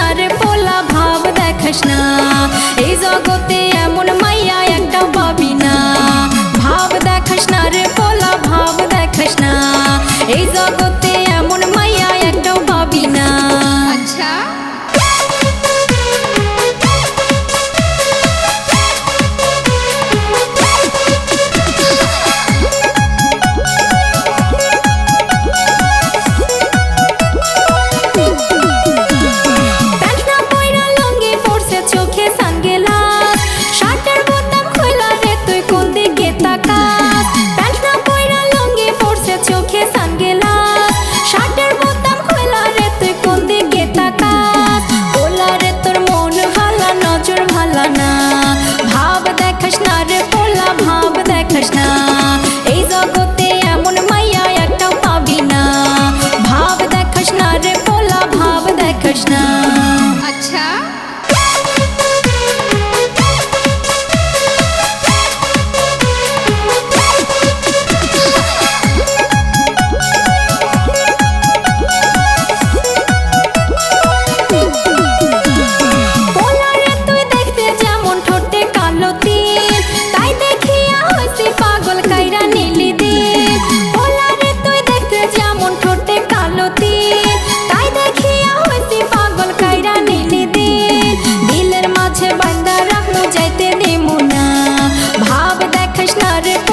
তারে পোলা ভাব দেখাস না। এই জগতে এমন মাইয়া একটা পাবি না। ভাব দেখাস না রে, পোলা ভাব দেখাস না। এই জগতে রাধা i body.